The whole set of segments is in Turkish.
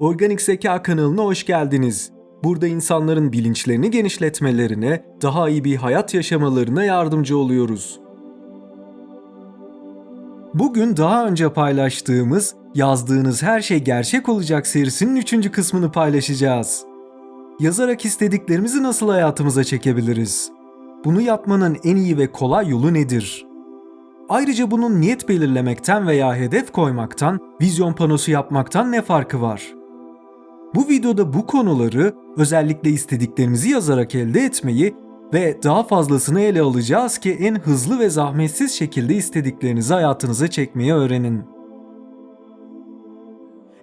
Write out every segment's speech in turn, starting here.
Organik Zeka kanalına hoş geldiniz. Burada insanların bilinçlerini genişletmelerine, daha iyi bir hayat yaşamalarına yardımcı oluyoruz. Bugün daha önce paylaştığımız Yazdığınız Her Şey Gerçek Olacak serisinin 3. kısmını paylaşacağız. Yazarak istediklerimizi nasıl hayatımıza çekebiliriz? Bunu yapmanın en iyi ve kolay yolu nedir? Ayrıca bunun niyet belirlemekten veya hedef koymaktan, vizyon panosu yapmaktan ne farkı var? Bu videoda bu konuları özellikle istediklerimizi yazarak elde etmeyi ve daha fazlasını ele alacağız ki en hızlı ve zahmetsiz şekilde istediklerinizi hayatınıza çekmeyi öğrenin.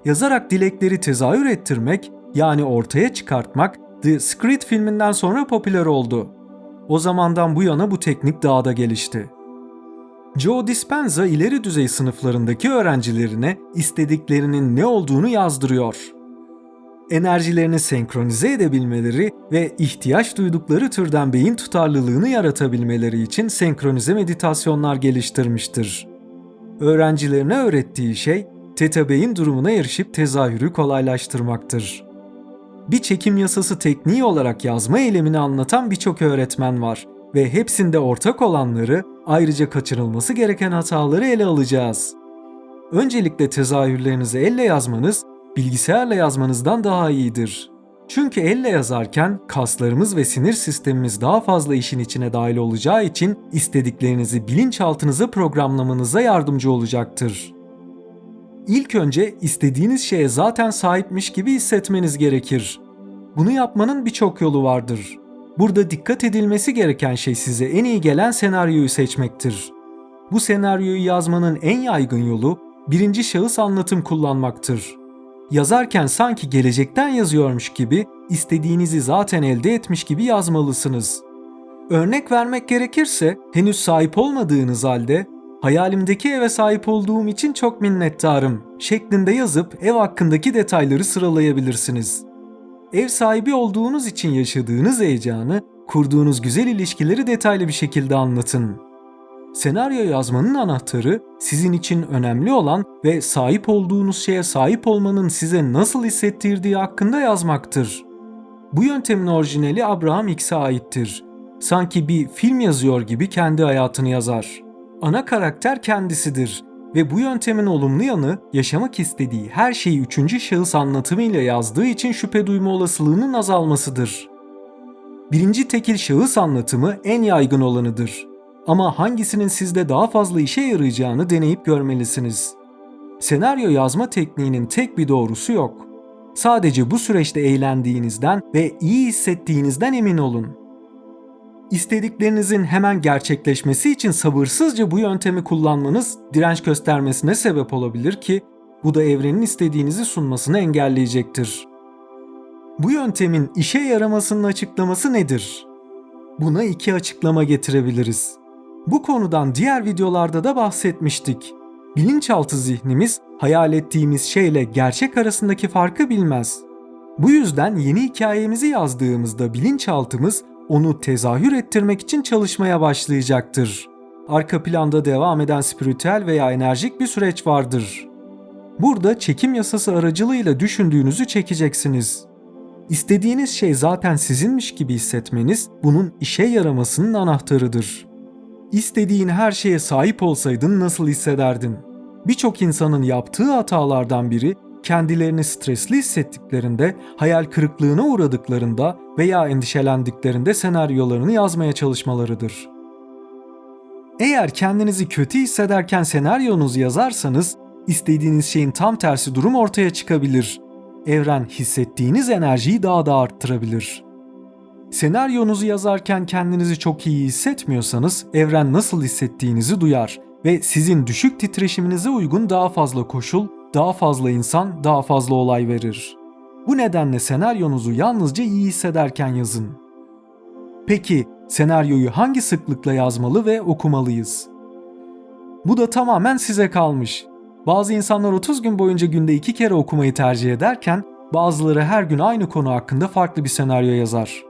Yazarak dilekleri tezahür ettirmek yani ortaya çıkartmak The Secret filminden sonra popüler oldu. O zamandan bu yana bu teknik daha da gelişti. Joe Dispenza ileri düzey sınıflarındaki öğrencilerine istediklerinin ne olduğunu yazdırıyor. Enerjilerini senkronize edebilmeleri ve ihtiyaç duydukları türden beyin tutarlılığını yaratabilmeleri için senkronize meditasyonlar geliştirmiştir. Öğrencilerine öğrettiği şey, teta beyin durumuna erişip tezahürü kolaylaştırmaktır. Bir çekim yasası tekniği olarak yazma eylemini anlatan birçok öğretmen var ve hepsinde ortak olanları, ayrıca kaçırılması gereken hataları ele alacağız. Öncelikle tezahürlerinizi elle yazmanız, bilgisayarla yazmanızdan daha iyidir. Çünkü elle yazarken kaslarımız ve sinir sistemimiz daha fazla işin içine dahil olacağı için istediklerinizi bilinçaltınıza programlamanıza yardımcı olacaktır. İlk önce istediğiniz şeye zaten sahipmiş gibi hissetmeniz gerekir. Bunu yapmanın birçok yolu vardır. Burada dikkat edilmesi gereken şey size en iyi gelen senaryoyu seçmektir. Bu senaryoyu yazmanın en yaygın yolu birinci şahıs anlatım kullanmaktır. Yazarken sanki gelecekten yazıyormuş gibi istediğinizi zaten elde etmiş gibi yazmalısınız. Örnek vermek gerekirse henüz sahip olmadığınız halde hayalimdeki eve sahip olduğum için çok minnettarım şeklinde yazıp ev hakkındaki detayları sıralayabilirsiniz. Ev sahibi olduğunuz için yaşadığınız heyecanı, kurduğunuz güzel ilişkileri detaylı bir şekilde anlatın. Senaryo yazmanın anahtarı sizin için önemli olan ve sahip olduğunuz şeye sahip olmanın size nasıl hissettirdiği hakkında yazmaktır. Bu yöntemin orijinali Abraham X'e aittir. Sanki bir film yazıyor gibi kendi hayatını yazar. Ana karakter kendisidir ve bu yöntemin olumlu yanı yaşamak istediği her şeyi üçüncü şahıs anlatımıyla yazdığı için şüphe duyma olasılığının azalmasıdır. Birinci tekil şahıs anlatımı en yaygın olanıdır. Ama hangisinin sizde daha fazla işe yarayacağını deneyip görmelisiniz. Senaryo yazma tekniğinin tek bir doğrusu yok. Sadece bu süreçte eğlendiğinizden ve iyi hissettiğinizden emin olun. İstediklerinizin hemen gerçekleşmesi için sabırsızca bu yöntemi kullanmanız direnç göstermesine sebep olabilir ki bu da evrenin istediğinizi sunmasını engelleyecektir. Bu yöntemin işe yaramasının açıklaması nedir? Buna iki açıklama getirebiliriz. Bu konudan diğer videolarda da bahsetmiştik. Bilinçaltı zihnimiz hayal ettiğimiz şeyle gerçek arasındaki farkı bilmez. Bu yüzden yeni hikayemizi yazdığımızda bilinçaltımız onu tezahür ettirmek için çalışmaya başlayacaktır. Arka planda devam eden spiritüel veya enerjik bir süreç vardır. Burada çekim yasası aracılığıyla düşündüğünüzü çekeceksiniz. İstediğiniz şey zaten sizinmiş gibi hissetmeniz bunun işe yaramasının anahtarıdır. İstediğin her şeye sahip olsaydın nasıl hissederdin? Birçok insanın yaptığı hatalardan biri kendilerini stresli hissettiklerinde, hayal kırıklığına uğradıklarında veya endişelendiklerinde senaryolarını yazmaya çalışmalarıdır. Eğer kendinizi kötü hissederken senaryonuzu yazarsanız, istediğiniz şeyin tam tersi durum ortaya çıkabilir. Evren hissettiğiniz enerjiyi daha da arttırabilir. Senaryonuzu yazarken kendinizi çok iyi hissetmiyorsanız evren nasıl hissettiğinizi duyar ve sizin düşük titreşiminize uygun daha fazla koşul, daha fazla insan, daha fazla olay verir. Bu nedenle senaryonuzu yalnızca iyi hissederken yazın. Peki senaryoyu hangi sıklıkla yazmalı ve okumalıyız? Bu da tamamen size kalmış. Bazı insanlar 30 gün boyunca günde 2 kere okumayı tercih ederken bazıları her gün aynı konu hakkında farklı bir senaryo yazar.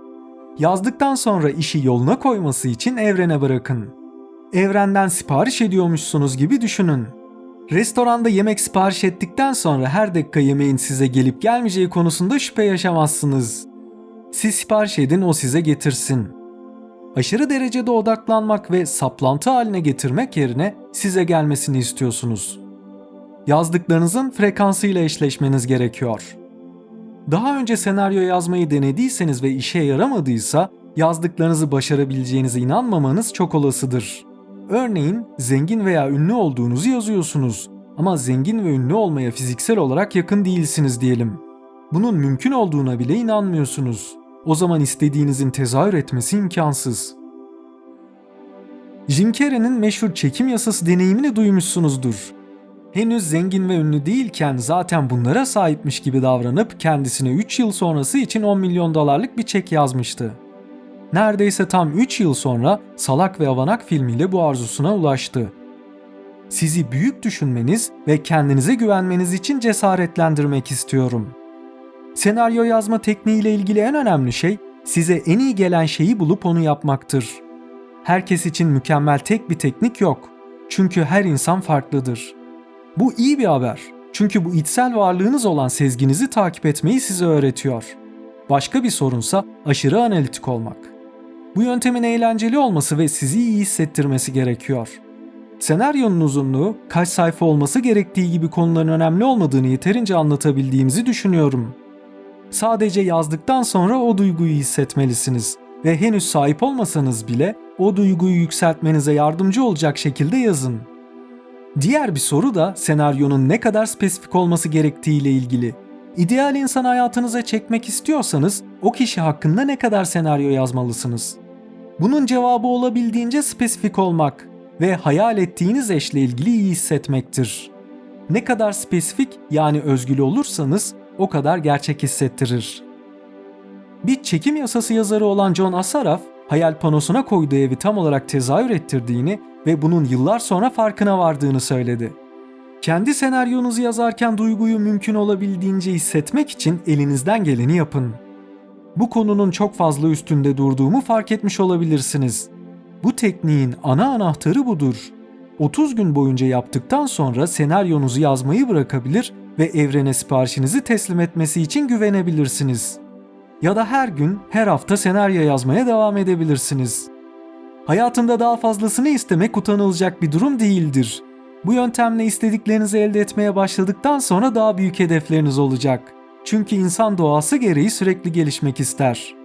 Yazdıktan sonra işi yoluna koyması için evrene bırakın. Evrenden sipariş ediyormuşsunuz gibi düşünün. Restoranda yemek sipariş ettikten sonra her dakika yemeğin size gelip gelmeyeceği konusunda şüphe yaşamazsınız. Siz sipariş edin o size getirsin. Aşırı derecede odaklanmak ve saplantı haline getirmek yerine size gelmesini istiyorsunuz. Yazdıklarınızın frekansıyla eşleşmeniz gerekiyor. Daha önce senaryo yazmayı denediyseniz ve işe yaramadıysa yazdıklarınızı başarabileceğinize inanmamanız çok olasıdır. Örneğin zengin veya ünlü olduğunuzu yazıyorsunuz ama zengin ve ünlü olmaya fiziksel olarak yakın değilsiniz diyelim. Bunun mümkün olduğuna bile inanmıyorsunuz. O zaman istediğinizin tezahür etmesi imkansız. Jim Carrey'nin meşhur çekim yasası deneyimini duymuşsunuzdur. Henüz zengin ve ünlü değilken zaten bunlara sahipmiş gibi davranıp kendisine 3 yıl sonrası için 10 milyon dolarlık bir çek yazmıştı. Neredeyse tam 3 yıl sonra Salak ve Avanak filmiyle bu arzusuna ulaştı. Sizi büyük düşünmeniz ve kendinize güvenmeniz için cesaretlendirmek istiyorum. Senaryo yazma tekniğiyle ilgili en önemli şey size en iyi gelen şeyi bulup onu yapmaktır. Herkes için mükemmel tek bir teknik yok. Çünkü her insan farklıdır. Bu iyi bir haber. Çünkü bu içsel varlığınız olan sezginizi takip etmeyi size öğretiyor. Başka bir sorunsa aşırı analitik olmak. Bu yöntemin eğlenceli olması ve sizi iyi hissettirmesi gerekiyor. Senaryonun uzunluğu, kaç sayfa olması gerektiği gibi konuların önemli olmadığını yeterince anlatabildiğimizi düşünüyorum. Sadece yazdıktan sonra o duyguyu hissetmelisiniz ve henüz sahip olmasanız bile o duyguyu yükseltmenize yardımcı olacak şekilde yazın. Diğer bir soru da senaryonun ne kadar spesifik olması gerektiğiyle ilgili. İdeal insan hayatınıza çekmek istiyorsanız o kişi hakkında ne kadar senaryo yazmalısınız? Bunun cevabı olabildiğince spesifik olmak ve hayal ettiğiniz eşle ilgili iyi hissetmektir. Ne kadar spesifik yani özgül olursanız o kadar gerçek hissettirir. Bir çekim yasası yazarı olan John Assaraf, hayal panosuna koyduğu evi tam olarak tezahür ettirdiğini ve bunun yıllar sonra farkına vardığını söyledi. Kendi senaryonuzu yazarken duyguyu mümkün olabildiğince hissetmek için elinizden geleni yapın. Bu konunun çok fazla üstünde durduğumu fark etmiş olabilirsiniz. Bu tekniğin ana anahtarı budur. 30 gün boyunca yaptıktan sonra senaryonuzu yazmayı bırakabilir ve evrene siparişinizi teslim etmesi için güvenebilirsiniz. Ya da her gün, her hafta senaryo yazmaya devam edebilirsiniz. Hayatında daha fazlasını istemek utanılacak bir durum değildir. Bu yöntemle istediklerinizi elde etmeye başladıktan sonra daha büyük hedefleriniz olacak. Çünkü insan doğası gereği sürekli gelişmek ister.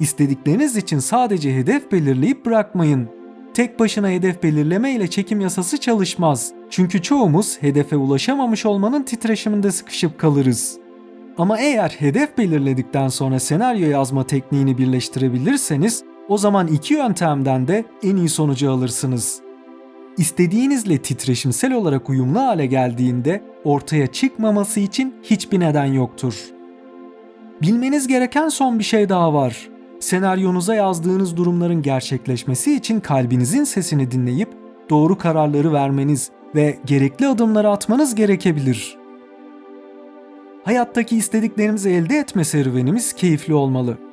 İstedikleriniz için sadece hedef belirleyip bırakmayın. Tek başına hedef belirleme ile çekim yasası çalışmaz. Çünkü çoğumuz hedefe ulaşamamış olmanın titreşiminde sıkışıp kalırız. Ama eğer hedef belirledikten sonra senaryo yazma tekniğini birleştirebilirseniz o zaman iki yöntemden de en iyi sonucu alırsınız. İstediğinizle titreşimsel olarak uyumlu hale geldiğinde ortaya çıkmaması için hiçbir neden yoktur. Bilmeniz gereken son bir şey daha var. Senaryonuza yazdığınız durumların gerçekleşmesi için kalbinizin sesini dinleyip doğru kararları vermeniz ve gerekli adımları atmanız gerekebilir. Hayattaki istediklerimizi elde etme serüvenimiz keyifli olmalı.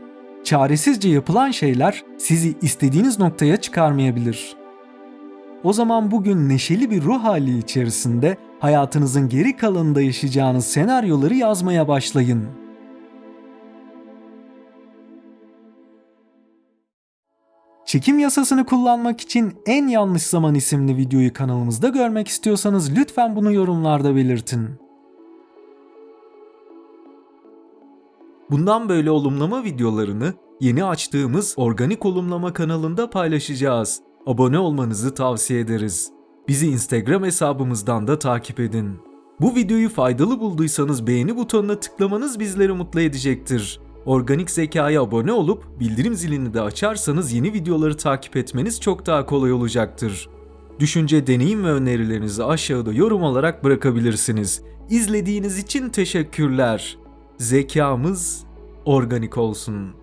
Çaresizce yapılan şeyler sizi istediğiniz noktaya çıkarmayabilir. O zaman bugün neşeli bir ruh hali içerisinde hayatınızın geri kalanında yaşayacağınız senaryoları yazmaya başlayın. Çekim yasasını kullanmak için en yanlış zaman isimli videoyu kanalımızda görmek istiyorsanız lütfen bunu yorumlarda belirtin. Bundan böyle olumlama videolarını yeni açtığımız Organik Olumlama kanalında paylaşacağız. Abone olmanızı tavsiye ederiz. Bizi Instagram hesabımızdan da takip edin. Bu videoyu faydalı bulduysanız beğeni butonuna tıklamanız bizleri mutlu edecektir. Organik Zeka'ya abone olup bildirim zilini de açarsanız yeni videoları takip etmeniz çok daha kolay olacaktır. Düşünce, deneyim ve önerilerinizi aşağıda yorum olarak bırakabilirsiniz. İzlediğiniz için teşekkürler. Zekamız organik olsun.